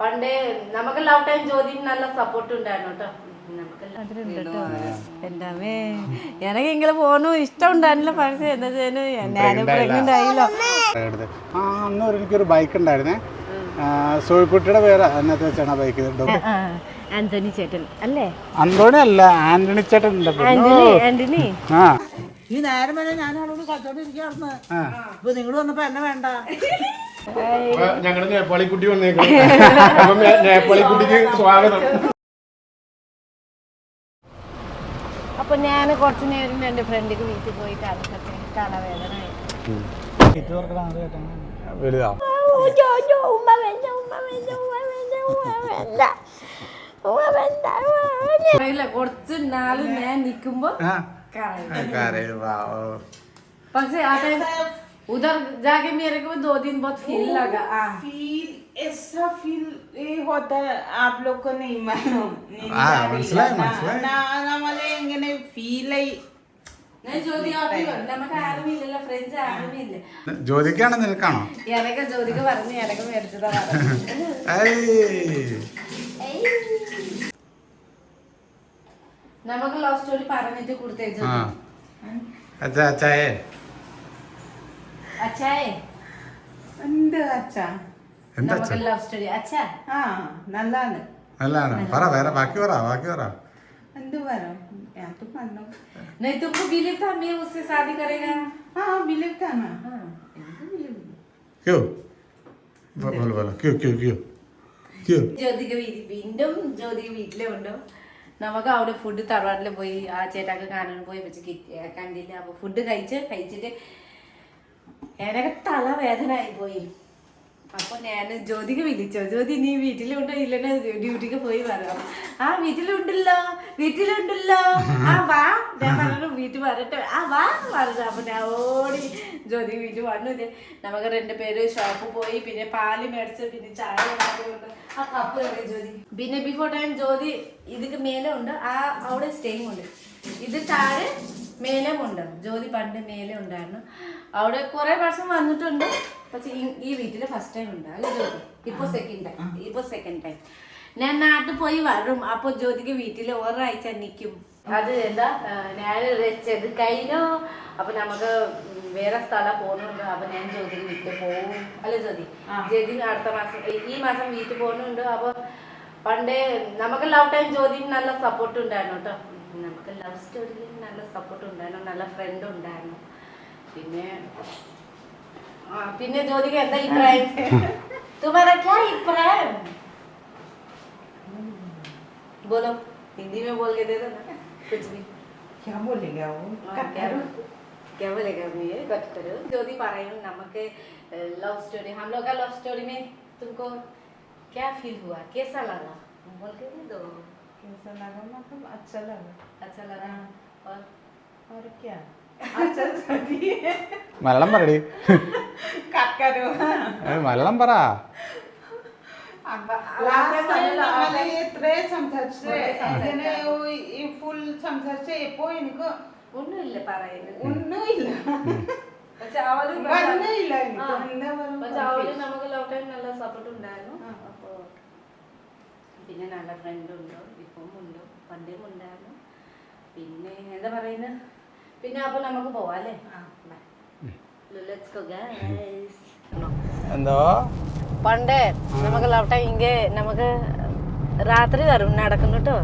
പണ്ട് നമുക്ക് love time ജ്യോതിന് നല്ല സപ്പോർട്ട് ഉണ്ടായിരുന്നു കേട്ടോ എന്താമേ എനിക്ക് ഇങ്ങനെ പോണു. ഇഷ്ടം ഉണ്ടായിരുന്നില്ല പക്ഷേ എന്താ ചെയ്യുന്നു ഞാൻ പ്രഗ്നന്റ് ആയില്ലോ. ആ അന്ന് ഒരു എനിക്കൊരു ബൈക്ക് ഉണ്ടായിരുന്നേ. സോഴിക്കുട്ടിയുടെ പേര് അതിനകത്ത് വെച്ചാണ് ബൈക്ക് ആന്റണി ചേട്ടൻ അല്ലേ? അന്തോണി അല്ല ആന്റണി ചേട്ടൻ. ആന്റണി ആ. ഈ നേരം വരെ ഞാൻ അവളോട് കളിച്ചോണ്ടിരിക്കുകയായിരുന്നു ഇപ്പൊ നിങ്ങൾ വന്നപ്പോ എന്നെ വേണ്ട. ഞങ്ങൾ നേപ്പാളിക്കുട്ടി വന്നേക്കും അപ്പം നേപ്പാളിക്കുട്ടിക്ക് സ്വാഗതം. അപ്പൊ ഞാൻ കുറച്ചു നേരം എന്റെ ഫ്രണ്ടിക്ക് വീട്ടിൽ പോയിട്ട് തണുത്തൊക്കെ തലവേദന വലുതാ. നാളും ഞാൻ നിക്കുമ്പോ പക്ഷെ ആ ടൈം उधर जाके मेरे को दो दिन बहुत फील लगा हाँ फील ऐसा फील ये होता है आप लोग को नहीं मालूम नहीं ആ അറിയില്ല. മനസ്സിലായി ന- മനസ്സിലായി ന- നമ്മളെ ഇങ്ങനെ ഫീൽ ആയി नहीं ज्योति आप ही करो നമുക്ക് ആരും ഇല്ലല്ലോ ഫ്രണ്ട്സ് ആരും ഇല്ല ജ്യോതിക്കാണോ നിനക്കാണോ എനക്ക് ജ്യോതിക്ക് പറഞ്ഞു എനക്ക് മേടിച്ചതാ പറഞ്ഞു ഏയ്. നമുക്ക് ലവ് സ്റ്റോറി പറഞ്ഞിട്ട് കൊടുത്തേ ആ അച്ഛാ അച്ഛായേ അച്ഛായേ എന്ത് അച്ഛാ എന്താ നമുക്ക് അച്ഛൻ ലവ് സ്റ്റോറി അച്ഛാ ആ നല്ലാണ് നല്ലതാണ് പറ വേറെ ബാക്കി പറ ബാക്കി പറ എന്ത് വരും അത് പറഞ്ഞു नहीं तुमको बिलीव था मैं उससे शादी करेगा ആ ബിലീവ് തന്നെ हाँ ക്യോ ബോ- ബോലോ ബോലോ ക്യോ ക്യോ ക്യോ ക്യോ ജ്യോതിക വീട്ടിൽ വീണ്ടും ജ്യോതിക വീട്ടിലേ ഉണ്ടോ നമുക്ക് അവിടെ ഫുഡ് തറവാട്ടിൽ പോയി ആ ചേട്ടാക്ക് കാണാൻ പോയി വെച്ച് കിട്ടി കണ്ടില്ല അപ്പൊ ഫുഡ് കഴിച്ച് കഴിച്ചിട്ട് എനക്ക് തലവേദന ആയി പോയി അപ്പൊ ഞാൻ ജ്യോതിക്ക് വിളിച്ചോ. ജ്യോതി നീ വീട്ടിലുണ്ടോ? ഇല്ലെന്ന് ഡ്യൂട്ടിക്ക് പോയി പറയാം ആ വീട്ടിലുണ്ടല്ലോ. വീട്ടിലുണ്ടല്ലോ. ആ വാ. ഞാൻ പറഞ്ഞു വീട്ടിൽ വരട്ടെ. ആ വാ പറഞ്ഞു. അപ്പൊ ഞാൻ ഓടി ജ്യോതി വീട്ടിൽ വന്നു. നമുക്ക് രണ്ട് പേര് ഷോപ്പിൽ പോയി. പിന്നെ പാൽ മേടിച്ച് പിന്നെ ചായ ആ കപ്പ് കഴിഞ്ഞു ജ്യോതി. പിന്നെ ബിഫോർ ടൈം ജ്യോതി ഇതിക്ക് മേലെ ഉണ്ട്. ആ അവിടെ സ്റ്റേയും ഉണ്ട്. ഇത് താഴെ മേലെ ഉണ്ടായിരുന്നു ജ്യോതി പണ്ട് മേലെ ഉണ്ടായിരുന്നു അവിടെ കുറെ പ്രാവശ്യം വന്നിട്ടുണ്ട്. പക്ഷെ ഈ- വീട്ടിൽ ഫസ്റ്റ് ടൈം ഉണ്ട്. അല്ലേ ജ്യോതി? ഇപ്പൊ സെക്കൻഡ് ടൈം ഇപ്പൊ സെക്കൻഡ് ടൈം ഞാൻ നാട്ടിൽ പോയി വരും. അപ്പൊ ജ്യോതിക്ക് വീട്ടിൽ ഒരാഴ്ച നിൽക്കും അത് എന്താ? ഞാൻ വെച്ചത് കഴിഞ്ഞു. അപ്പൊ നമുക്ക് വേറെ സ്ഥലം പോകുന്നുണ്ട്. അപ്പൊ ഞാൻ ജ്യോതി വീട്ടിൽ പോകും. അല്ലേ ജ്യോതി? ജ്യോതി അടുത്ത മാസം ഈ മാസം വീട്ടിൽ പോകുന്നുണ്ട്. അപ്പൊ പണ്ടേ നമുക്ക് ലവ് ടൈം ജ്യോതിക്ക് നല്ല സപ്പോർട്ട് ഉണ്ടായിരുന്നു കേട്ടോ. നമുക്ക് ലവ് സ്റ്റോറിയിൽ നല്ല സപ്പോർട്ട് ഉണ്ടായിരുന്നു നല്ല ഫ്രണ്ട് ഉണ്ടായിരുന്നു പിന്നെ ആ, പിന്നെ ജ്യോതിക്ക് എന്താ അഭിപ്രായം तुम्हारा क्या अभिप्राय बोलो हिंदी में बोल के दे दो ना कुछ भी क्या बोलेगा वो हाँ, क्या क्या बोलेगा अभी ये कट करो ज्योति പറയും നമുക്ക് लव स्टोरी हम लोग का लव स्टोरी में तुमको क्या फील हुआ कैसा लगा बोल के दे दो कैसा लगा मतलब अच्छा लगा अच्छा लगा മലയാളം പറയടി. മലയാളം പറ. നല്ല സപ്പോർട്ട് ഉണ്ടായിരുന്നു. അപ്പോ പിന്നെ നല്ല ഫ്രണ്ട് ഉണ്ട്? ഇപ്പം ഉണ്ട്. പണ്ടേം ഉണ്ടായിരുന്നു. പിന്നെ എന്താ പറയുന്നത് പിന്നെ അപ്പൊ നമുക്ക് പോവാം അല്ലേ? Let's go, guys. എന്തോ? പണ്ട് നമുക്ക് ലവ് ടൈം ഇങ്ങേ നമുക്ക് രാത്രി വരും നടക്കുന്നു കേട്ടോ.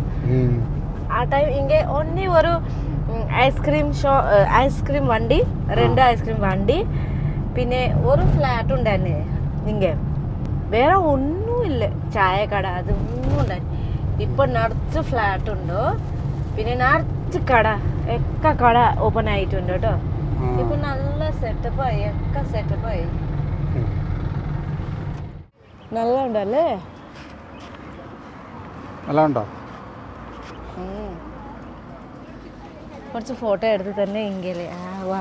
ആ ടൈം ഇങ്ങേ ഒന്നി ഒരു ഐസ്ക്രീം ഷോ ഐസ്ക്രീം വണ്ടി രണ്ട് ഐസ്ക്രീം വണ്ടി പിന്നെ ഒരു ഫ്ലാറ്റ് ഉണ്ടായിരുന്നു ഇങ്ങേ. വേറെ ഒന്നുമില്ല ചായക്കട അതൊന്നും ഉണ്ടായിരുന്നു ഇപ്പൊ നിറച്ച് ഫ്ലാറ്റ് ഉണ്ടോ. പിന്നെ നിറച്ച് കട ഒക്കെ കട ഓപ്പൺ ആയിട്ടുണ്ട് കേട്ടോ. ഇപ്പൊ നല്ല സെറ്റപ്പായി ഒക്കെ സെറ്റപ്പ് ആയി. നല്ല ഉണ്ടല്ലേ നല്ല ഉണ്ടോ കുറച്ച് ഫോട്ടോ എടുത്ത് തന്നെ എങ്കിലേ ആ വാ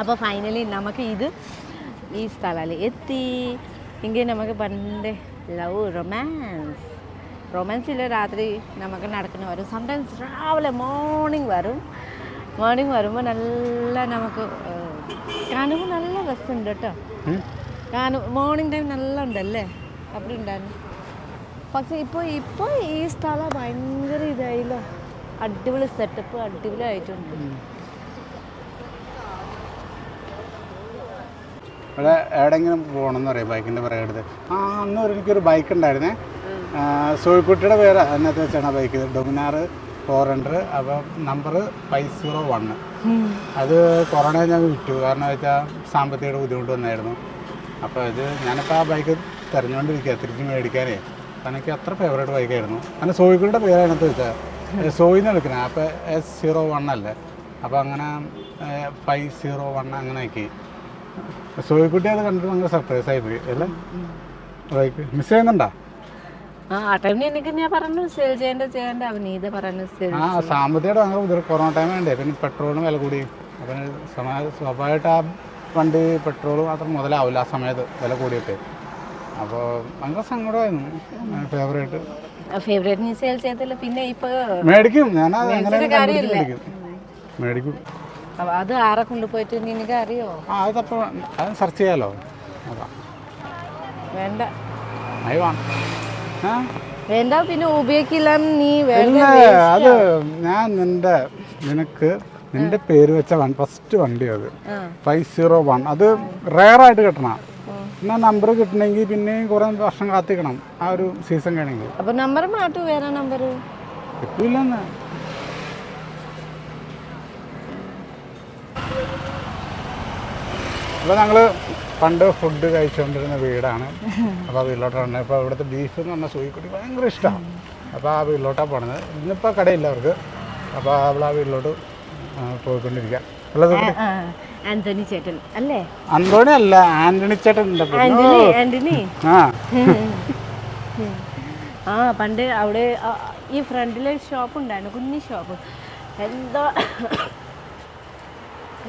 അപ്പോൾ ഫൈനലി നമുക്ക് ഇത് ഈ സ്ഥലം എത്തി? എങ്കിൽ നമുക്ക് പണ്ട് ലവ് റൊമാൻസ് റൊമാൻസിൽ രാത്രി നമുക്ക് നടക്കുന്ന വരും. സംടൈംസ് രാവിലെ മോർണിംഗ് വരും. മോർണിംഗ് വരുമ്പോൾ നല്ല നമുക്ക് കാണുമ്പോൾ നല്ല രസമുണ്ട് കേട്ടോ. കാണും മോർണിംഗ് ടൈം നല്ല ഉണ്ടല്ലേ? അവിടെ ഉണ്ടായിരുന്നു. പക്ഷെ ഇപ്പോൾ ഇപ്പോൾ ഈ സ്ഥലം ഭയങ്കര ഇതായില്ലോ. അടിപൊളി സെറ്റപ്പ് അടിപൊളി ആയിട്ടുണ്ട് ഇവിടെ എവിടെയെങ്കിലും പോകണമെന്ന് പറയാം? ബൈക്കിന്റെ പുറകെ എടുത്ത്. ആ അന്ന് എനിക്കൊരു ബൈക്ക് ഉണ്ടായിരുന്നേ. സോഴിക്കുട്ടിയുടെ പേര് അതിനകത്ത് വെച്ചാണ് ബൈക്ക്. ഡൊമിനാർ ഫോർ ഹൺഡ്രഡ് അപ്പോൾ നമ്പർ ഫൈവ് സീറോ വണ് അത് കൊറോണ ഞാൻ വിറ്റു കാരണം വെച്ചാൽ സാമ്പത്തിക ബുദ്ധിമുട്ട് വന്നായിരുന്നു. അപ്പോൾ ഇത് ഞാനിപ്പോൾ ആ ബൈക്ക് തിരഞ്ഞുകൊണ്ടിരിക്കുക തിരിച്ച് മേടിക്കാനേ. എനിക്ക് അത്ര ഫേവറേറ്റ് ബൈക്കായിരുന്നു. അങ്ങനെ സോയിക്കുട്ടിയുടെ പേര് അതിനകത്ത് വെച്ചാൽ സോയിന്ന് എടുക്കണേ അപ്പോൾ എസ് സീറോ വൺ അല്ലേ? അപ്പോൾ അങ്ങനെ ഫൈവ് സീറോ വൺ അങ്ങനെ ആക്കി. സോയിക്കുട്ടി അത് കണ്ടിട്ട് ഭയങ്കര സർപ്രൈസ് ആയി പോയി. അല്ലേ? ബൈക്ക് മിസ് ചെയ്യുന്നുണ്ടോ? ആ ടൈമിൽ എനിക്ക് ഞാൻ പറഞ്ഞു സെയിൽ ചെയ്യേണ്ട ചെയ്യേണ്ട അവനീത പറഞ്ഞു സെയിൽ ആ സാമ്പത്തികമായിട്ട് ഭയങ്കര ബുദ്ധിമുട്ട് കൊറോണ ടൈം വേണ്ടേ പിന്നെ പെട്രോളിന് വില കൂടി. അപ്പം സ്വാഭാവികമായിട്ട് ആ വണ്ടി പെട്രോൾ മാത്രം മുതലാവില്ല ആ സമയത്ത് വില കൂടിയിട്ട് അപ്പോൾ ഭയങ്കര സങ്കടമായിരുന്നു. ഫേവറേറ്റ് ഫേവറേറ്റ് നീ സെയിൽ ചെയ്തില്ല പിന്നെ ഇപ്പോ മേടിക്കും. ഞാൻ കാര്യമില്ല. മേടിക്കും. അത് ആരെ കൊണ്ടുപോയിട്ട് നിനക്ക് അറിയോ? ആ അതപ്പോൾ അത് സെർച്ച് ചെയ്യാലോ. അതാ. വേണ്ട. വേണ്ട പിന്നെ ഉപയോഗിക്കില്ല നീ വേണ്ട അത് ഞാൻ നിന്റെ നിനക്ക് നിന്റെ പേര് വെച്ച ഫസ്റ്റ് വണ്ടി അത്. ഫൈവ് സീറോ വൺ അത് റയറായിട്ട് കിട്ടണം. പിന്നെ നമ്പർ കിട്ടണമെങ്കിൽ പിന്നെയും കുറെ വർഷം കാത്തിക്കണം ആ ഒരു സീസൺ കഴിയണമെങ്കിൽ അപ്പൊ നമ്പർ മാറ്റു വേറെ നമ്പർ കിട്ടൂലെന്ന്. അപ്പോൾ ഞങ്ങൾ പണ്ട് ഫുഡ് കഴിച്ചുകൊണ്ടിരുന്ന വീടാണ്. അപ്പോൾ ആ വീട്ടിലോട്ടാണ് ഇപ്പോൾ ഇവിടുത്തെ ബീഫ് എന്ന് പറഞ്ഞാൽ സൂയിക്കുട്ടി ഭയങ്കര ഇഷ്ടമാണ് അപ്പോൾ ആ വീട്ടിലോട്ടാണ് പോണത്. ഇന്നിപ്പോൾ കടയില്ല അവർക്ക്. അപ്പോൾ അവൾ ആ വീട്ടിലോട്ട് പോയിക്കൊണ്ടിരിക്കുക ആന്റണി ചേട്ടൻ. അല്ലേ? അല്ല ആന്റണി ചേട്ടൻ ആന്റണി ആ. ആ പണ്ട് അവിടെ ഈ ഫ്രണ്ടിലെ ഷോപ്പ് ഉണ്ടായിരുന്നു. കുഞ്ഞി ഷോപ്പ് എന്തോ?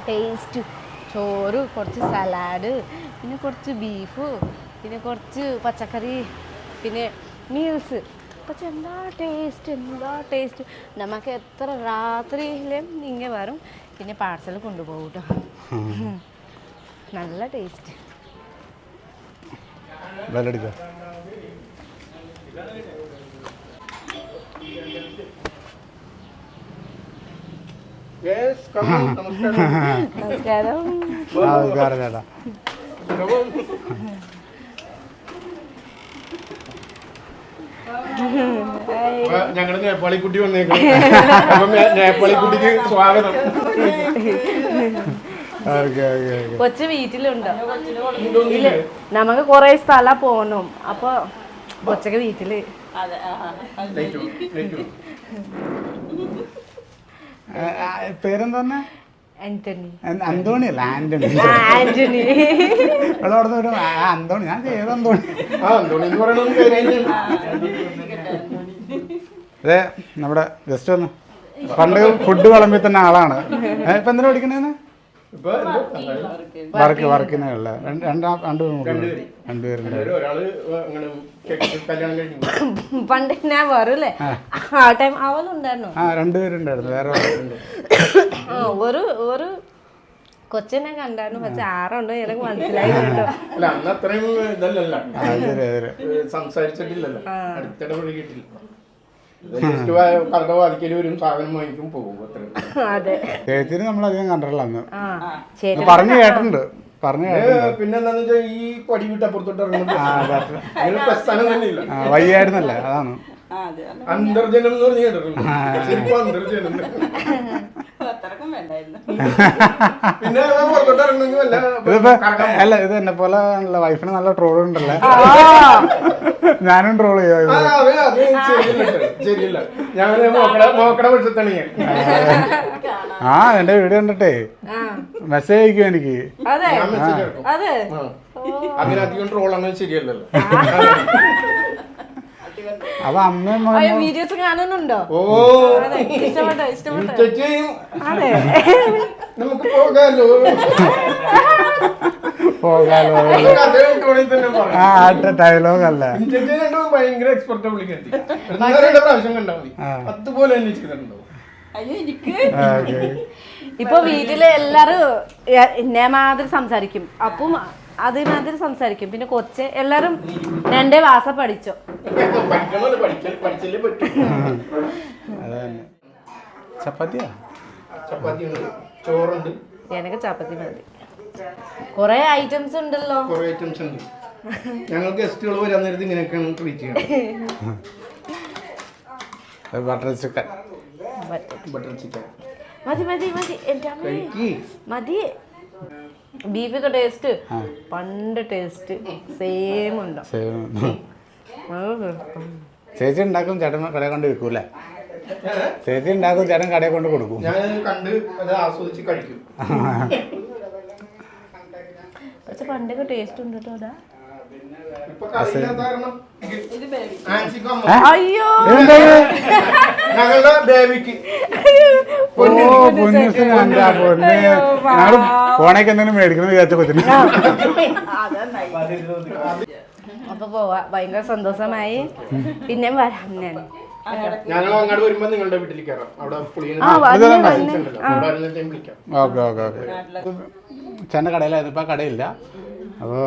ടേസ്റ്റ് ചോറ് കുറച്ച് സലാഡ് പിന്നെ കുറച്ച് ബീഫ് പിന്നെ കുറച്ച് പച്ചക്കറി പിന്നെ മീൽസ്. പക്ഷെ എന്താ ടേസ്റ്റ് എന്താ ടേസ്റ്റ് നമുക്ക് എത്ര രാത്രിയിലും ഇങ്ങനെ വരും പിന്നെ പാർസൽ കൊണ്ടുപോകും കേട്ടോ നല്ല ടേസ്റ്റ് ബെല്ലടിച്ചോ നമസ്കാരം. നമസ്കാരം. ചേട്ടാ. ഞങ്ങളുടെ നേപ്പാളി കുട്ടി വന്നേക്കും അപ്പൊ നേപ്പാളി കുട്ടിക്ക് സ്വാഗതം. Okay okay okay. കൊച്ചു വീട്ടിലുണ്ടോ? ഇല്ല നമുക്ക് കൊറേ സ്ഥലം പോകണം അപ്പൊ കൊച്ചൊക്കെ വീട്ടിൽ. പേരെന്താ പറഞ്ഞേ അന്തോണി അല്ല ആന്റണി. ആന്റണി. ഇവിടെ അവിടെ ഒരു അന്തോണി. ഞാൻ ചെയ്ത അന്തോണി. ആ എന്ന് പറയണ പേര് തന്നെയാണ്. അതെ നമ്മുടെ ജസ്റ്റ് ഒന്ന് പണ്ട് ഫുഡ് വിളമ്പി തന്നെ ആളാണ് ഇപ്പൊ എന്തിനാ പഠിക്കണേന്ന് വർക്ക് വർക്കിനുള്ള രണ്ടാം രണ്ട് രണ്ടുപേരുണ്ട് പണ്ട് ഞാൻ വരൂലേ ആ. ടൈം അവളുണ്ടായിരുന്നു. ആ രണ്ടുപേരുണ്ടായിരുന്നു വേറെ ഒരു ഒരു കൊച്ചിനെ കണ്ടായിരുന്നു. പക്ഷെ ആറുണ്ടോ. എനിക്ക് മനസ്സിലായി കേട്ടോ. അല്ല അന്ന് അത്രയും ഇതല്ലല്ല. സംസാരിച്ചിട്ടില്ലല്ലോ. അടുത്തിടെ ജസ്റ്റ് കട വാദിക്കൽ വരും സാധനം വാങ്ങിക്കും പോകും അത്രയും അതെ. ചേച്ചിന് നമ്മളധികം കണ്ടിട്ടില്ല അന്ന്. ആ പറഞ്ഞു കേട്ടിട്ടുണ്ട് പറഞ്ഞു കേട്ടിട്ടുണ്ട്. പിന്നെ വെച്ചാൽ ഈ പടി വിട്ട് അപ്പുറത്തോട്ട് ആ അതെ. അങ്ങനെ പ്രസ്ഥാനം തന്നെ ഇല്ല ആ, വയ്യായിരുന്നല്ലേ? അതാണ്. അന്തർജനം എന്ന് പറഞ്ഞ് അന്തർജനം. ഇതിപ്പോ അല്ല ഇത് എന്നെ പോലെ ആണല്ലോ. വൈഫിന് നല്ല ട്രോൾ ഉണ്ടല്ലേ? ഞാനും ട്രോൾ ആ, എന്റെ വീഡിയോ കണ്ടിട്ടേ. മെസ്സേജ് അയക്കും. എനിക്ക്. അങ്ങനെ അധികം ട്രോൾ അങ്ങനെ ശരിയല്ലല്ലോ. അപ്പൊ അമ്മയും അയ്യോ വീഡിയോസ് കാണുന്നുണ്ടോ? ഓ. ഇഷ്ടപ്പെട്ടോ ഇഷ്ടപ്പെട്ടോ. അതെ. നമുക്ക് പോകാലോ. പോകാലോ. ആ ആട്ട ഡയലോഗ് അല്ല? ഭയങ്കര എക്സ്പെർട്ട് വിളിക്കത്തി രണ്ട് പ്രാവശ്യം കണ്ടാൽ മതി. അതുപോലെ തന്നെ ചെയ്തിട്ടുണ്ടാവും. ഓക്കെ. ഇപ്പൊ വീട്ടിലെ എല്ലാരും എന്നെ മാതിരി സംസാരിക്കും. അപ്പം അതിനകത്ത് സംസാരിക്കും. പിന്നെ കൊച്ച് എല്ലാരും രണ്ടേ വാസ പഠിച്ചോ. ചപ്പാത്തിയാ? ചപ്പാത്തി ഉണ്ട് ചോറുണ്ട്. എനിക്ക് ചപ്പാത്തി മതി. കൊറേ ഐറ്റംസ് ഉണ്ടല്ലോ. കുറെ ഐറ്റംസ് ഉണ്ട്. ഞങ്ങൾ ഗസ്റ്റുകൾ വരാൻ നേരത്ത് ഇങ്ങനെയൊക്കെയാണ് ട്രീറ്റ് ചെയ്യുന്നത് ബട്ടർ ചിക്കൻ ബട്ടർ ചിക്കൻ മതി മതി മതി. എന്റെ മതി. ബീഫൊക്കെ ടേസ്റ്റ്. പണ്ട് ടേസ്റ്റ്. സെയിം ഉണ്ടോ? ചേച്ചി ഉണ്ടാക്കും ചേട്ടൻ കടയിൽ കൊണ്ട് വിൽക്കൂല ചേച്ചി ഉണ്ടാക്കും ചേട്ടൻ കടയിൽ കൊണ്ട് കൊടുക്കും. ഞാൻ കണ്ട് ആസ്വദിച്ച് കഴിക്കും. പക്ഷെ പണ്ടൊക്കെ ടേസ്റ്റ് ഉണ്ട് കേട്ടോ അതാ. അയ്യോ. ഞങ്ങളുടെ ബേബിക്ക് ഓ പൊന്നു പൊന്ന് ഞങ്ങൾ ഫോണേക്ക് എന്തെങ്കിലും മേടിക്കണം വിചാരിച്ച കൊച്ചിന് അപ്പൊ പോവാ. ഭയങ്കര സന്തോഷമായി. പിന്നെ വരാം ഞാൻ. ഞങ്ങൾ അങ്ങോട്ട് വരുമ്പോ നിങ്ങളുടെ വീട്ടിൽ കയറാം അവിടെ ഓക്കെ ഓക്കെ ഓക്കെ. ചേട്ടന്റെ കടയിലായിരുന്നു. ഇപ്പം കടയില്ല. അപ്പോൾ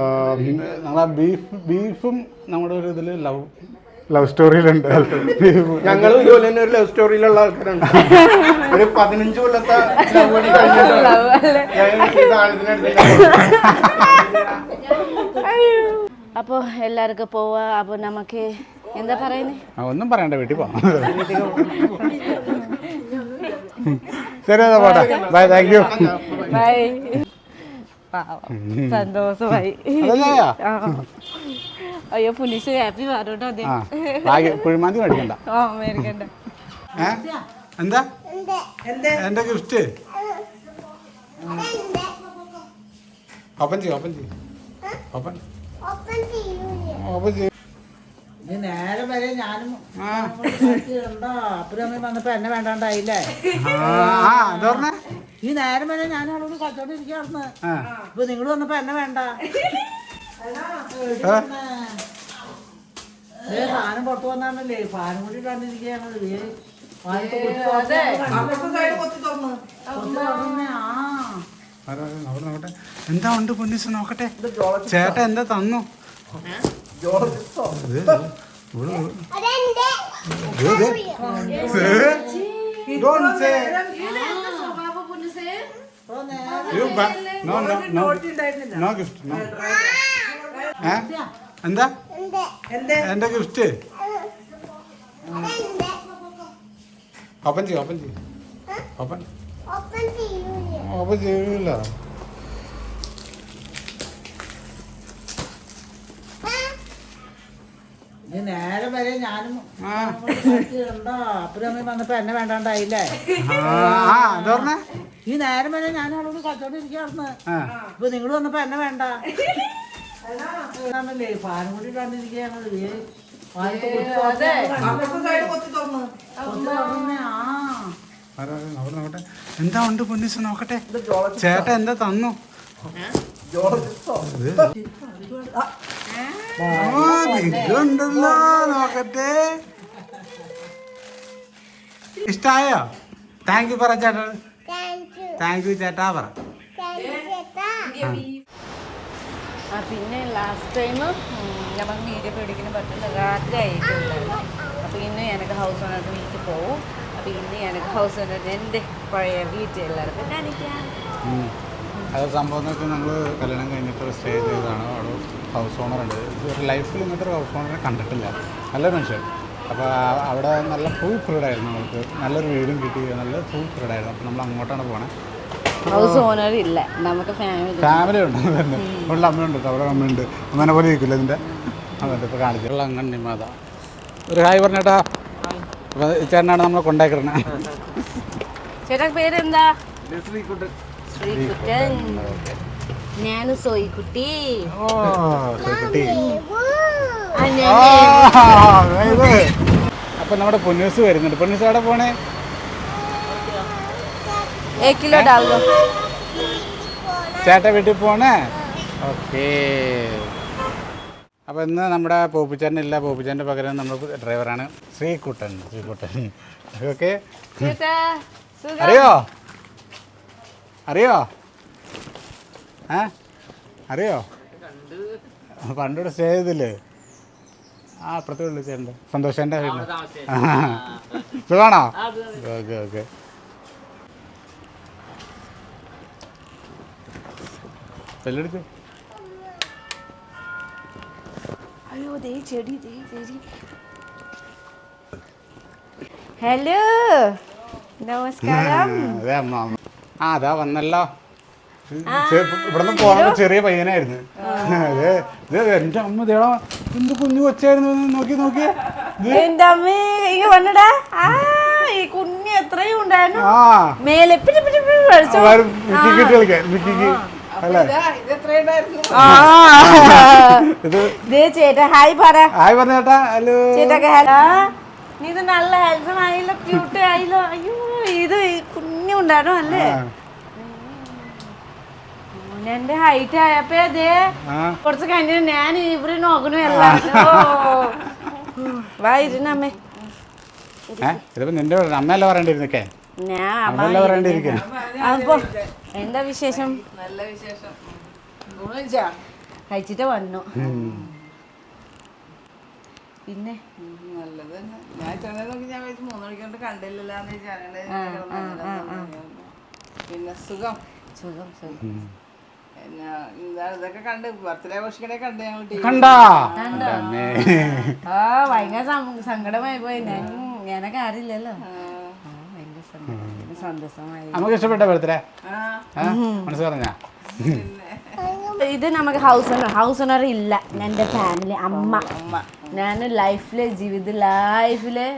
നമ്മളെ ബീഫ് ബീഫും നമ്മുടെ ഒരു ഇതിൽ ലവ് ലവ് സ്റ്റോറിയിലുണ്ട് ഞങ്ങളും ഞങ്ങൾ ഇതുപോലെ തന്നെ ഒരു ലവ് സ്റ്റോറിയിലുള്ള ആൾക്കാരാണ്. ഒരു പതിനഞ്ച് കൊല്ലത്തെ അപ്പൊ എല്ലാവർക്കും പോവാ. അപ്പൊ നമുക്ക് എന്താ പറയുന്നേ? ഒന്നും പറയണ്ട വീട്ടിൽ പോവാം. ശരി എന്നാ പോട്ടെ. ബൈ താങ്ക് യു ബൈ സന്തോഷമായി. അയ്യോ പുലിസ് ഹാപ്പി പറഞ്ഞോട്ടോ അതെ കുഴിമാന്തി മേടിക്കണ്ട. ആ മേടിക്കണ്ട. എന്താ? എന്റെ ഗിഫ്റ്റ് ഓപ്പൺ ചെയ്യും ഓപ്പൺ ചെയ്യും? ഓപ്പൺ ഓപ്പൺ ചെയ്യും. നേരം വരെ ഞാനും ഉണ്ടോ? അപ്പനും അമ്മയും വന്നപ്പോ എന്നെ വേണ്ടാണ്ടായില്ലേ? ഈ നേരം വരെ ഞാൻ അവളോട് ആ. ഇപ്പൊ നിങ്ങൾ വന്നപ്പോ എന്നെ വേണ്ട. സാധനം പുറത്തു വന്നാണല്ലേ? ഫാനും കൂടി കണ്ടിരിക്കുകയാണ് ആ. ആരാ, അവിടെ നോക്കട്ടെ. എന്താ ഉണ്ട് പൊന്നിസ് നോക്കട്ടെ. ചേട്ടൻ എന്താ തന്നു? No gift no. ഏ? എന്താ? എന്റെ ഗിഫ്റ്റ്. ഓപ്പൺ ചെയ്യും ഓപ്പൺ ചെയ്യും. ഓപ്പൺ. ഓപ്പൺ ചെയ്യൂല. ഈ നേരം വരെ ഞാനും അമ്മയും വന്നപ്പോ എന്നെ വേണ്ടാണ്ടായില്ലേ? ഈ നേരം വരെ ഞാൻ അവളോട് കച്ചവടം ഇരിക്കാറുണ്ട് ഇപ്പൊ നിങ്ങൾ വന്നപ്പോ എന്നെ വേണ്ട. കണ്ടിരിക്കുകയാണ് അവിടെ നോക്കട്ടെ എന്താ ഉണ്ട് പൊന്നിച്ച് നോക്കട്ടെ? ചേട്ടാ എന്താ തന്നു? ഇതുണ്ടല്ലോ നോക്കട്ടെ. ഇഷ്ടായോ? താങ്ക് യു പറ ചേട്ടാ. താങ്ക് യു ചേട്ടാ പറ. പിന്നെ ലാസ്റ്റ് ടൈം നമുക്ക് വീഡിയോ പിടിക്കുന്ന പറ്റുന്ന രാത്രി ആയിട്ടുണ്ടായിരുന്നു. അപ്പോൾ ഇന്ന് എനിക്ക് ഹൗസ് ഓണറിന്റെ വീട്ടിൽ പോവും. അപ്പോൾ ഇന്ന് എനിക്ക് ഹൗസ് ഓണറിന്റെ എന്റെ പഴയ വീട്ടിൽ എല്ലാവർക്കും കാണിക്കാം. അത് സംഭവം എന്ന് വെച്ചാൽ നമ്മൾ കല്യാണം കഴിഞ്ഞിട്ട് സ്റ്റേ ചെയ്തതാണ്. അവിടെ ഹൗസ് ഓണർ ഉണ്ട്. ഒരു ലൈഫിൽ ഇങ്ങനത്തെ ഒരു ഹൗസ് ഓണറെ കണ്ടിട്ടില്ല. നല്ല മനുഷ്യൻ. അപ്പോൾ അവിടെ നല്ല ഫുൾ ഫ്രീഡായിരുന്നു നമുക്ക് നല്ലൊരു വീടും കിട്ടി. നല്ല ഫുൾ ഫ്രീഡായിരുന്നു അപ്പോൾ നമ്മൾ അങ്ങോട്ടാണ് പോണേ. ഹൗസ് ഓണർ ഇല്ല. നമുക്ക് ഫാമിലി ഫാമിലി ഉണ്ട്. തന്നെ ഉള്ള അമ്മയുണ്ട് കേട്ടോ. അവിടെ അമ്മയുണ്ട്. അമ്മേനെ പോലെ ഇരിക്കില്ല ഇതിന്റെ അതുകൊണ്ട് ഇപ്പോൾ കാണിച്ചിട്ടുള്ള അങ്ങനെ മാത. ഒരു ഹായ് പറഞ്ഞേട്ടാ. ചേട്ടനാണ് നമ്മളെ കൊണ്ടാക്കിടണേ ചേട്ടാ പേരെന്താ? ശ്രീകുട്ടൻ. ഞാൻ സോയിക്കുട്ടി. ഓ സോയിക്കുട്ടി. അപ്പം നമ്മുടെ പൊന്നൂസ് വരുന്നുണ്ട്. പൊന്നൂസ് എവിടെ പോണേ? एक किलो डाल दो ചേട്ടൻ വീട്ടിൽ പോണേ ഓക്കേ അപ്പോൾ ഇന്ന് നമ്മുടെ പോപ്പിച്ചാരൻ ഇല്ല പോപ്പിച്ചാരൻ്റെ പകരം നമ്മൾ ഡ്രൈവറാണ് ശ്രീകുട്ടൻ ശ്രീകുട്ടൻ ഓക്കെ ചേട്ടാ സുഖം അറിയോ അറിയോ ഏ അറിയോ പണ്ടിവിടെ സ്റ്റേ ചെയ്തില്ലേ ആ അപ്പുറത്തെ വിളിച്ചിട്ടുണ്ട് സന്തോഷൻ്റെ വീട്ടിൽ സുഖാണോ ഓക്കെ ഓക്കെ ബെല്ലടിച്ചു അയ്യോ ദേ ചെടി ദേ ചെടി. ഹലോ നമസ്കാരം. അതെ അമ്മ അമ്മ. ആ അതാ വന്നല്ലോ. ഇവിടുന്ന് പോകാൻ ചെറിയ പയ്യനായിരുന്നു. അതെ ഇത് എന്റെ അമ്മ ദേടാ എന്ത് കുഞ്ഞു കൊച്ചായിരുന്നു നോക്കി നോക്കി. കുഞ്ഞു എന്റെ അമ്മേ ഇങ്ങ വന്നടാ. ആ ഈ കുഞ്ഞ് എത്രയും ഉണ്ടായിരുന്നു. മേലെ കളിക്കാൻ മിക്കിക്ക്. ചേട്ടാ ഹായ് പറ. ആയി പറഞ്ഞ ചേട്ടാ ഹലോ. ചേട്ടൊക്കെ ഹലോ നീ ഇത് നല്ല ഹാൻസം ആയില്ലോ ക്യൂട്ട് ആയില്ലോ. അയ്യോ ഇത് ഈ കുഞ്ഞുണ്ടായിരുന്നു അല്ലേ? എന്റെ ഹൈറ്റ് ആയപ്പോ അതേ കുറച്ച് കഴിഞ്ഞ് ഞാൻ ഇവർ നോക്കണു എല്ലാം വാ ഇരുന്നമ്മേ നിന്റെ അമ്മയല്ല പറയണ്ടിരുന്നേ ഞാൻ അമ്മ അമ്മയല്ല പറയണ്ടിരിക്കാൻ അപ്പൊ എന്താ വിശേഷം? നല്ല വിശേഷം? കഴിച്ചിട്ട് വന്നു. പിന്നെ? നല്ലത് ഞാൻ ചെന്നൈ നോക്കി ഞാൻ വെച്ച് മൂന്ന് മണിക്കൊണ്ട് കണ്ടില്ലല്ലാന്ന് പിന്നെ സുഖം. സുഖം സുഖം. പിന്നെ എന്താ ഇതൊക്കെ കണ്ട് ബർത്ത്ഡേ ആഘോഷിക്കണേ കണ്ട് ഞങ്ങൾ ടി കണ്ടാ? എന്റെ അമ്മേ. ആ ഭയങ്കര സങ്കടമായി പോയി. ഞാൻ ഞാനൊക്കെ ആരില്ലല്ലോ. ഭയങ്കര സങ്കടം. നമുക്ക് ഇഷ്ടപ്പെട്ട ബർത്ത്ഡേ? ആ. മനസ്സ് പറഞ്ഞാ ഇത് നമുക്ക് ഹൗസ് ഓണർ ഹൗസ് ഓണർ ഇല്ല. എന്റെ ഫാമിലി അമ്മ. ഞാൻ ലൈഫിലെ ജീവിത ലൈഫിലെ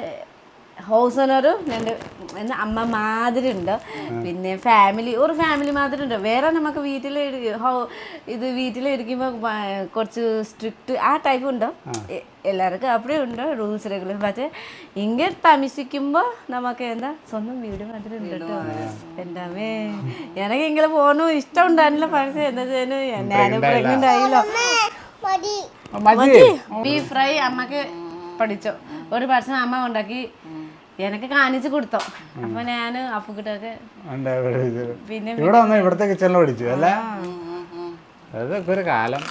ഹൗസ് ഓണറും എന്റെ എന്ന അമ്മ മാതിരി ഉണ്ട് പിന്നെ ഫാമിലി ഒരു ഫാമിലി മാതിരി ഉണ്ട് വേറെ നമുക്ക് വീട്ടിൽ ഇത് വീട്ടിൽ ഇരിക്കുമ്പോൾ കുറച്ച് സ്ട്രിക്റ്റ് ആ ടൈപ്പ് ഉണ്ട്. എല്ലാവർക്കും അപ്പടി ഉണ്ട് റൂൾസ് റെഗുലർ പക്ഷേ ഇങ്ങനെ താമസിക്കുമ്പോൾ നമുക്ക് എന്താ സ്വന്തം വീട് മാതിരി ഉണ്ട് കേട്ടോ എന്റെ അമ്മേ എനിക്ക് ഇങ്ങനെ പോകണു ഇഷ്ടം ഉണ്ടായിരുന്നില്ല. പക്ഷേ എന്താ ചെയ്യുന്നു ഞാൻ പ്രഗ്നന്റ് ആയില്ലോ. മതി. ബീഫ് ഫ്രൈ അമ്മയ്ക്ക് പഠിച്ചു. ഒരു പ്രാവശ്യം അമ്മ ഉണ്ടാക്കി എനിക്ക് കാണിച്ചു കൊടുത്തോ. അപ്പൊ ഞാൻ അപ്പുക്കിട്ടൊക്കെ. പിന്നെ ഇവിടെ വന്ന് ഇവിടത്തെ കിച്ചണിൽ പഠിച്ചു അല്ലേ? അതൊക്കെ ഒരു കാലം.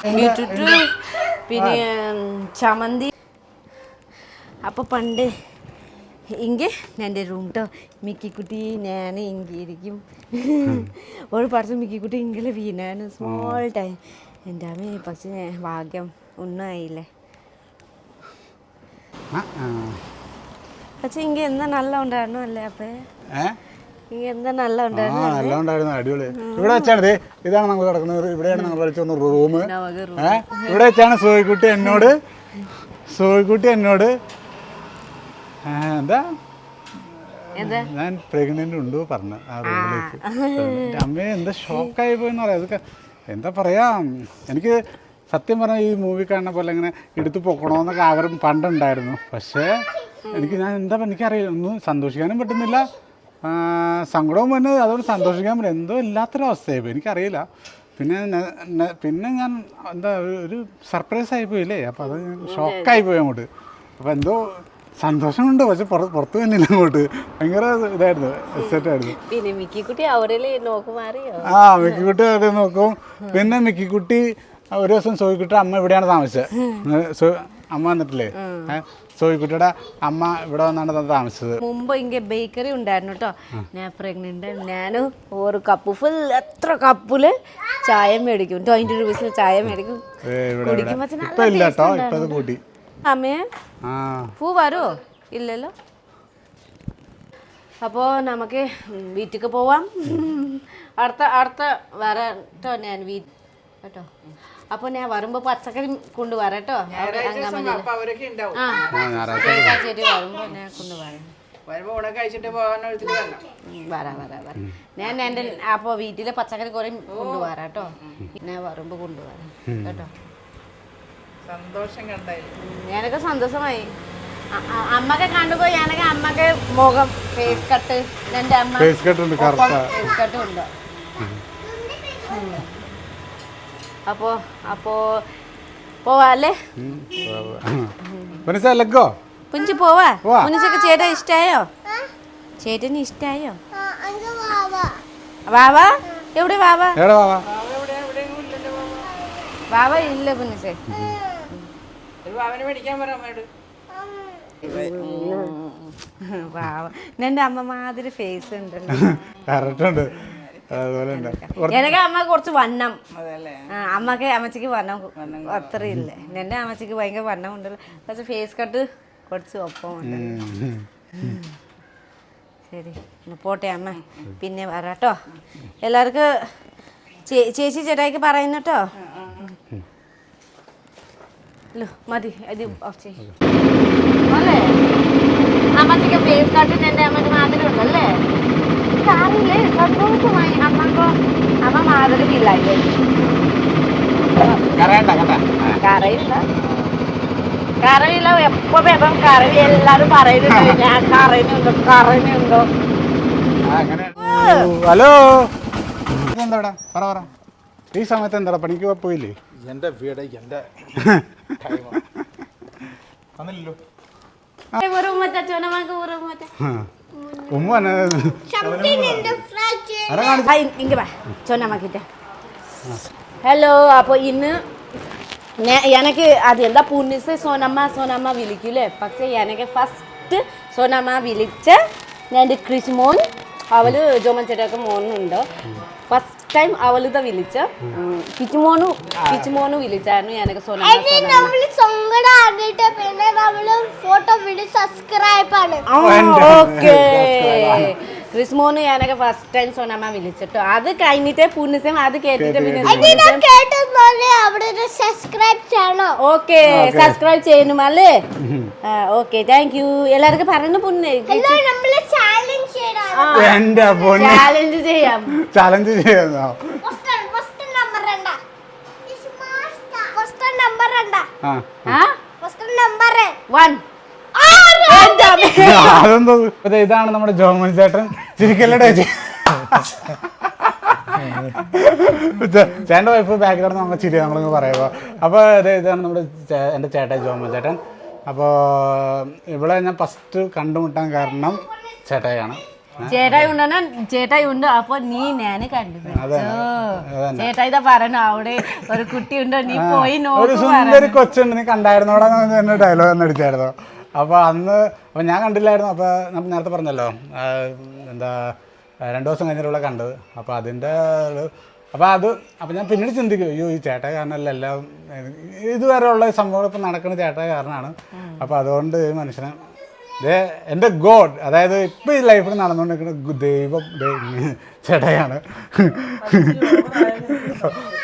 പിന്നെ ചമന്തി അപ്പൊ പണ്ട് ഇങ്ങ എന്റെ റൂം കേട്ടോ മിക്കിക്കുട്ടി ഞാൻ ഇങ്ങ ഇരിക്കും ഒരു പ്രാവശ്യം മിക്കിക്കുട്ടി ഇങ്ങനെ വീണാണ് സ്മോൾ ടൈം എന്റെ അമ്മ പക്ഷേ ഭാഗ്യം ഒന്നും ആയില്ലേ. പക്ഷേ ഇങ്ങ എന്താ നല്ല ഉണ്ടായിരുന്നു അല്ലേ അപ്പേ? ഇങ്ങ എന്താ നല്ല ആ ഉണ്ടായിരുന്നു നല്ല ഉണ്ടായിരുന്നു അടിപൊളി ഇവിടെ വെച്ചാണ് ദേ, ഇതാണ് നമ്മൾ കിടക്കുന്നത്. ഇവിടെയാണ് നമ്മൾ കളിച്ചു റൂം നമുക്ക് ഏ? ഇവിടെ വെച്ചാണ് സോയിക്കുട്ടി എന്നോട്. സോയിക്കുട്ടി എന്നോട്. എന്താ? ഞാൻ പ്രഗ്നന്റ് ഉണ്ട് പറഞ്ഞു ആ റൂമിലേക്ക്. അമ്മയെ എന്താ ഷോക്കായി പോയെന്ന് പറയാം. അതൊക്കെ എന്താ പറയാ? എനിക്ക് സത്യം പറഞ്ഞാൽ ഈ മൂവി കാണുന്ന പോലെ ഇങ്ങനെ എടുത്തു പൊക്കണമെന്നൊക്കെ ആഗ്രഹം പണ്ടുണ്ടായിരുന്നു. പക്ഷേ എനിക്ക് ഞാൻ എന്താ എനിക്കറിയില്ല. ഒന്നും സന്തോഷിക്കാനും പറ്റുന്നില്ല. സങ്കടവും പറഞ്ഞത് അതുകൊണ്ട് സന്തോഷിക്കാൻ പറ്റും എന്തോ ഇല്ലാത്തൊരവസ്ഥയായി പോയി. എനിക്കറിയില്ല. പിന്നെ പിന്നെ ഞാൻ എന്താ ഒരു- സർപ്രൈസ് ആയിപ്പോയില്ലേ അപ്പോൾ അത് ഷോക്കായി പോയി അങ്ങോട്ട്. അപ്പോൾ എന്തോ സന്തോഷമുണ്ട്. പക്ഷെ പുറത്ത് പുറത്ത് തന്നെയില്ല അങ്ങോട്ട്. ഭയങ്കര ഇതായിരുന്നു. ആയിരുന്നു. പിന്നെ മിക്കിക്കുട്ടി അവരിൽ നോക്കുമാറിയോ ആ മിക്കിക്കുട്ടി അവരെ നോക്കും. പിന്നെ മിക്കിക്കുട്ടി ഒരു ദിവസം സോയിക്കുട്ടിയുടെ അമ്മ ഇവിടെയാണ് താമസിച്ചത്. അമ്മ വന്നിട്ടില്ലേ? സോയിക്കുട്ടിയുടെ അമ്മ ഇവിടെ വന്നാണ് താമസിച്ചത്. മുമ്പ് ഇങ്ങനെ ബേക്കറി ഉണ്ടായിരുന്നു കേട്ടോ ഞാൻ പ്രഗ്നന്റ് ഞാൻ ഒരു കപ്പ് ഫുൾ എത്ര കപ്പിൽ ചായ മേടിക്കും. ട്വന്റി റുപ്പീസിന് ചായ മേടിക്കും. ഏ, ഇവിടെ ഇവിടെ. കുടിക്കുമ്പോ നല്ല ഇപ്പൊ ഇല്ല കേട്ടോ കൂട്ടി. അമ്മേ പൂ വരുമോ ഇല്ലല്ലോ. അപ്പോ നമുക്ക് വീട്ടിലേക്ക് പോവാം. അടുത്ത അടുത്ത വരട്ടോ ഞാൻ വീ കേട്ടോ. ഞാൻ പച്ചക്കറി. അപ്പൊ ഞായറാഴ്ച ഞാൻ കൊണ്ടുവരാം. വരുമ്പോ പച്ചക്കറി ഉം, വരാം വരാം വരാം. ഞാൻ എന്റെ അപ്പോൾ വീട്ടിലെ പച്ചക്കറി കുറേ കൊണ്ടുവരാം കേട്ടോ ഞാൻ വരുമ്പോൾ കൊണ്ടുവരാം. കേട്ടോ. സന്തോഷം കണ്ടായി ഞാനൊക്കെ സന്തോഷമായി. അമ്മയ്ക്ക് കണ്ടുപോയി ഞാനൊക്കെ അമ്മയ്ക്ക് മുഖം ഫേസ് കട്ട് എന്റെ അമ്മ ഫേസ് കട്ട് ഉണ്ട് ഫേസ് കട്ട് ഉണ്ട്. ഉം. അപ്പോ അപ്പോ പോവാല്ലേ? പുഞ്ചി പോവാ. പുഞ്ചിക്ക് ചേട്ടാ ഇഷ്ടായോ? ചേട്ടന് ഇഷ്ടായോ? വാവാ. എവിടെ വാവാ? എവിടെ വാവാ? ഇല്ല പുണ്യസേ വാവ. എന്റെ അമ്മ മാതിരി ഫേസ് ഉണ്ടല്ലോ അതുപോലെ എനിക്ക് അമ്മ കുറച്ച് വണ്ണം. അമ്മയ്ക്ക് അമ്മച്ചിക്ക് വണ്ണം അത്ര എന്റെ അമ്മച്ചിക്ക് ഭയങ്കര വണ്ണം ഉണ്ടല്ലോ. പക്ഷെ ഫേസ് കട്ട് കുറച്ച് ഒപ്പമുണ്ട്. ശരി പോട്ടെ അമ്മ. പിന്നെ വരാട്ടോ എല്ലാവർക്കും ചേച്ചി ചേട്ടായിക്ക് പറയുന്ന കേട്ടോ മതി. അത് ഓഫ് ചെയ്യും. അല്ലേ? അമ്മച്ചിക്ക് ഫേസ് കട്ടിന് എന്റെ അമ്മ മാതിരി ഉണ്ടല്ലേ സാറില്ലേ സന്തോഷമായി അമ്മക്കോ? അമ്മ മാതൃകയില്ലായില്ലേ ഫീലായില്ലേ കറിയില്ല കറിയില്ല എപ്പോ വേഗം കറി എല്ലാരും പറയുന്നുണ്ട്. ഞാൻ കറിയുന്നുണ്ടോ കറിയുന്നുണ്ടോ ഹലോ. എന്താടാ പറ പറ. ഈ സമയത്ത് എന്താടാ? പണിക്ക് പോയില്ലേ? എന്റെ വീട് എന്റെ തന്നില്ലല്ലോ ഉമ്മ? ഇങ്ങ വാ. ചൊന്നമ്മക്കിட்ட ഹലോ അപ്പോൾ ഇന്ന് ഞാൻ എനിക്ക് അത് എന്താ പുണ്യസ് സോനമ്മ സോനമ്മ വിളിക്കൂലേ പക്ഷേ എനിക്ക് ഫസ്റ്റ് സോനമ്മ വിളിച്ച ഞാൻ എന്റെ കൃഷിമോൻ അവൾ ജോമൻ ചേട്ടൊക്കെ മോനുണ്ട്. ഫസ്റ്റ് ടൈം അവളിത വിളിച്ച. കിച്ചുമോനു കിച്ചുമോനു വിളിച്ചായിരുന്നു. ഞാനൊക്കെ നമ്മൾ ഫോട്ടോ സബ്സ്ക്രൈബ് ആണ്. ഓക്കെ ക്രിസ്മോന് ഞാനൊക്കെ ഫസ്റ്റ് ടൈം സോനമ്മ വിളിച്ചിട്ടോ. അത് കഴിഞ്ഞിട്ടേ പുണ്യസം അത് കേട്ടിട്ട് പിന്നെ സബ്സ്ക്രൈബ് ചെയ്യണം ഓക്കെ സബ്സ്ക്രൈബ് ചെയ്യണമല്ലേ ഓക്കെ താങ്ക് യു എല്ലാവർക്കും പറഞ്ഞു പുണ്യ ചാലഞ്ച് ചെയ്യണം. ചെയ്യാം. Challenge first number number one അതെന്തോ? ഇത് ഇതാണ് നമ്മുടെ ജോമൻ ചേട്ടൻ. ചിരിക്കല്ലേ ചേട്ടന്റെ വൈഫ് ബാക്ക്ഗ്രൗണ്ട് നമ്മൾ ചിരി നമ്മളിങ്ങ് പറയുമ്പോൾ അപ്പോൾ ഇത് ഇതാണ് നമ്മുടെ എന്റെ എന്റെ ചേട്ടൻ ജോമൻ ചേട്ടൻ. അപ്പോൾ ഇവിടെ ഞാൻ ഫസ്റ്റ് കണ്ടുമുട്ടാൻ കാരണം ചേട്ടായാണ് ചേട്ടായി ഉണ്ടെന്നാ ചേട്ടായി ഉണ്ട് അപ്പൊ നീ ഞാൻ കണ്ടു. ചേട്ടായി ഇതാ പറഞ്ഞു അവിടെ ഒരു കുട്ടിയുണ്ടോ നീ പോയി ഒരു നോക്ക് സുന്ദരി കൊച്ചുണ്ട് നീ കണ്ടായിരുന്നോടാ ഡയലോഗ് അടിച്ചായിരുന്നു അപ്പോൾ അന്ന് അപ്പോൾ ഞാൻ കണ്ടില്ലായിരുന്നു. അപ്പോൾ നമ്മൾ നേരത്തെ പറഞ്ഞല്ലോ എന്താ രണ്ട് ദിവസം കഴിഞ്ഞിട്ടുള്ള കണ്ടത്. അപ്പോൾ അതിന്റെ അപ്പോൾ അത് അപ്പോൾ ഞാൻ പിന്നീട് ചിന്തിക്കും അയ്യോ ഈ ചേട്ട കാരണമല്ല എല്ലാം ഇതുവരെ ഉള്ള സംഭവം ഇപ്പം നടക്കുന്ന ചേട്ട കാരണമാണ്. അപ്പോൾ അതുകൊണ്ട് ഈ മനുഷ്യനെ ദേ എന്റെ ഗോഡ് അതായത് ഇപ്പം ഈ ലൈഫിൽ നടന്നുകൊണ്ടിരിക്കുന്ന ദൈവം ചേട്ടയാണ്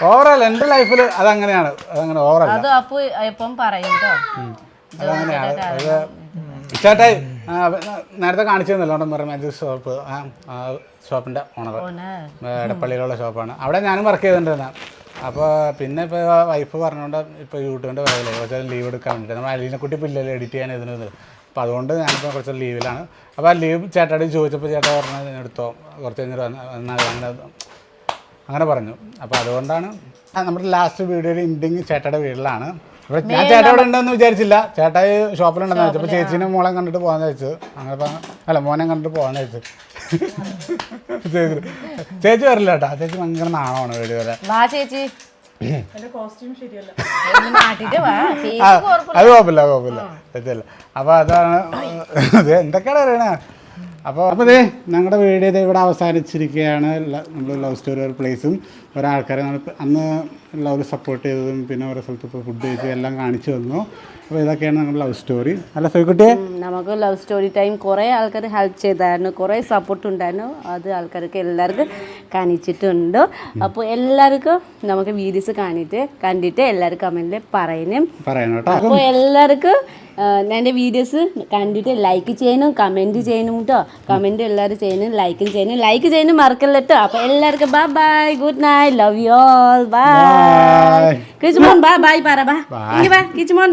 ഓവറോൾ എന്റെ ലൈഫിൽ അതങ്ങനെയാണ് അതങ്ങനെ ഓവറല്ല അത് അപ്പൊ ഇപ്പം പറയും അതങ്ങനെയാണ് അത് ചേട്ടായി നേരത്തെ കാണിച്ചു തന്നല്ലോ അവിടെ മാജിക് ഷോപ്പ് ആ ഷോപ്പിന്റെ ഓണർ എടപ്പള്ളിയിലുള്ള ഷോപ്പാണ്. അവിടെ ഞാനും വർക്ക് ചെയ്തിട്ടുണ്ടായിരുന്നു. അപ്പോൾ പിന്നെ ഇപ്പോൾ വൈഫ് പറഞ്ഞുകൊണ്ട് ഇപ്പോൾ യൂട്യൂബിന്റെ പറയില്ലേ കുറച്ച് ലീവ് എടുക്കാൻ വേണ്ടിയിട്ട് നമ്മൾ അലീനെ കുട്ടി പിള്ളേർ എഡിറ്റ് ചെയ്യാൻ ഇതിന് അപ്പോൾ അതുകൊണ്ട് ഞാനിപ്പോൾ കുറച്ച് ലീവിലാണ് അപ്പോൾ ആ ലീവ് ചേട്ടാടി ചോദിച്ചപ്പോൾ ചേട്ടാ പറഞ്ഞു "ഞാൻ എടുത്തോ കുറച്ച് കഴിഞ്ഞിട്ട് വന്നാൽ അങ്ങനെ അങ്ങനെ പറഞ്ഞു. അപ്പോൾ അതുകൊണ്ടാണ്. നമ്മുടെ ലാസ്റ്റ് വീഡിയോയിൽ ഇൻഡിങ് ചേട്ടയുടെ വീട്ടിലാണ്. ഞാൻ ചേട്ടാ ഇവിടെ ഉണ്ടെന്ന് വിചാരിച്ചില്ല. ചേട്ടായി ഷോപ്പിലുണ്ടെന്ന് വെച്ചപ്പോൾ ചേച്ചീനെ മോളെ കണ്ടിട്ട് പോകാന്ന് വെച്ചു അങ്ങനെ അല്ല മോനെ കണ്ടിട്ട് പോകാന്ന് വെച്ചു ചേച്ചി ചേച്ചി വരില്ല കേട്ടോ. ചേച്ചി ഭയങ്കര നാണമാണ് വീട് വരെ. വാ ചേച്ചി. അത് കുഴപ്പമില്ല കുഴപ്പമില്ല. ചേച്ചിയല്ല. അപ്പൊ അതാണ് എന്തൊക്കെയാണ് അറിയണേ അപ്പോൾ അപ്പോൾ ഇതേ ഞങ്ങളുടെ വീഡിയോ ഇത് ഇവിടെ അവസാനിച്ചിരിക്കുകയാണ് നമ്മൾ ലവ് സ്റ്റോറി ഒരു പ്ലേസും ഒരാൾക്കാരെ നമ്മൾ അന്ന് ലവ് സപ്പോർട്ട് ചെയ്തതും പിന്നെ ഓരോ സ്ഥലത്ത് ഇപ്പോൾ ഫുഡ് കഴിച്ചു എല്ലാം കാണിച്ചു തന്നു. അപ്പോൾ ഇതൊക്കെയാണ് നമ്മൾ ലവ് സ്റ്റോറി അല്ല സോയിക്കുട്ടിയെ? നമുക്ക് ലവ് സ്റ്റോറി ടൈം കുറേ ആൾക്കാർ ഹെൽപ്പ് ചെയ്തായിരുന്നു കുറേ സപ്പോർട്ട് ഉണ്ടായിരുന്നു. അത് ആൾക്കാർക്ക് എല്ലാവർക്കും കാണിച്ചിട്ടുണ്ട്. അപ്പോൾ എല്ലാവർക്കും നമുക്ക് വീഡിയോസ് കാണിയിട്ട് കണ്ടിട്ട് എല്ലാവർക്കും കമന്റിൽ പറയണം. പറയണം കേട്ടോ. അപ്പോൾ എല്ലാവർക്കും എന്റെ വീഡിയോസ് കണ്ടിട്ട് ലൈക്ക് ചെയ്യണം കമന്റ് ചെയ്യണം കേട്ടോ കമന്റ് എല്ലാവരും ചെയ്യണം ലൈക്കും ചെയ്യണം. ലൈക്ക് ചെയ്യണം മറക്കല്ല കേട്ടോ അപ്പോൾ എല്ലാവർക്കും bye bye good night love you all bye. Kichumon bye bye പറ ബൈ കിച്ചുമോൻ